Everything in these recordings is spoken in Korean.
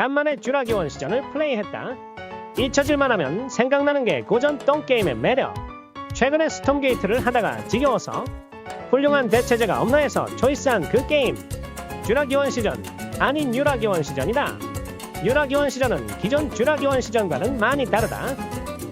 간만에 쥬라기 원 시전을 플레이했다. 잊혀질만 하면 생각나는 게 고전 똥게임의 매력. 최근에 스톰게이트를 하다가 지겨워서 훌륭한 대체제가 없나 해서 초이스한 그 게임. 쥬라기 원 시전, 아닌 유라기 원 시전이다. 유라기 원 시전은 기존 쥬라기 원 시전과는 많이 다르다.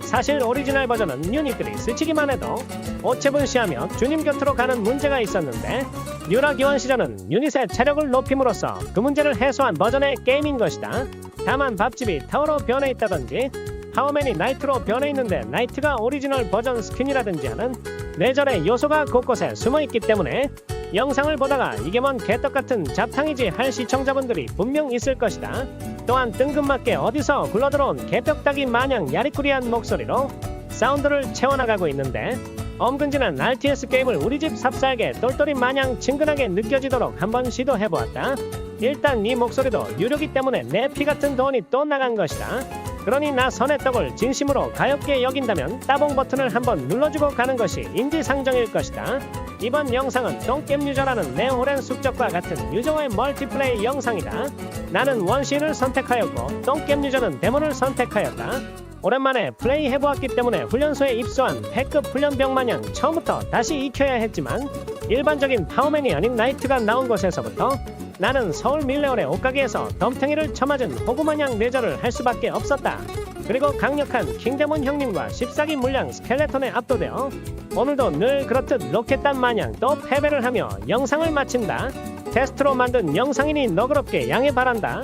사실 오리지널 버전은 유닛들이 스치기만 해도 오체분시하며 주님 곁으로 가는 문제가 있었는데 유라기 원시전은 유닛의 체력을 높임으로써 그 문제를 해소한 버전의 게임인 것이다. 다만 밥집이 타워로 변해 있다든지 파워맨이 나이트로 변해 있는데 나이트가 오리지널 버전 스킨이라든지 하는 내절의 요소가 곳곳에 숨어 있기 때문에 영상을 보다가 이게 뭔 개떡 같은 잡탕이지 할 시청자분들이 분명 있을 것이다. 또한 뜬금맞게 어디서 굴러들어온 개벽다기 마냥 야리꾸리한 목소리로 사운드를 채워나가고 있는데 엄근진한 RTS 게임을 우리 집 삽살게 똘똘이 마냥 친근하게 느껴지도록 한번 시도해보았다. 일단 네 목소리도 유료기 때문에 내 피 같은 돈이 또 나간 것이다. 그러니 나 선의 떡을 진심으로 가엽게 여긴다면 따봉 버튼을 한번 눌러주고 가는 것이 인지상정일 것이다. 이번 영상은 똥겜 유저라는 내 오랜 숙적과 같은 유저와의 멀티플레이 영상이다. 나는 원신을 선택하였고 똥겜 유저는 데몬을 선택하였다. 오랜만에 플레이 해보았기 때문에 훈련소에 입소한 패급 훈련병 마냥 처음부터 다시 익혀야 했지만 일반적인 파워맨이 아닌 나이트가 나온 곳에서부터 나는 서울 밀레올의 옷가게에서 덤탱이를 쳐맞은 호구마냥 내절을 할 수밖에 없었다. 그리고 강력한 킹데몬 형님과 십사기 물량 스켈레톤에 압도되어 오늘도 늘 그렇듯 로켓단 마냥 또 패배를 하며 영상을 마친다. 테스트로 만든 영상이니 너그럽게 양해 바란다.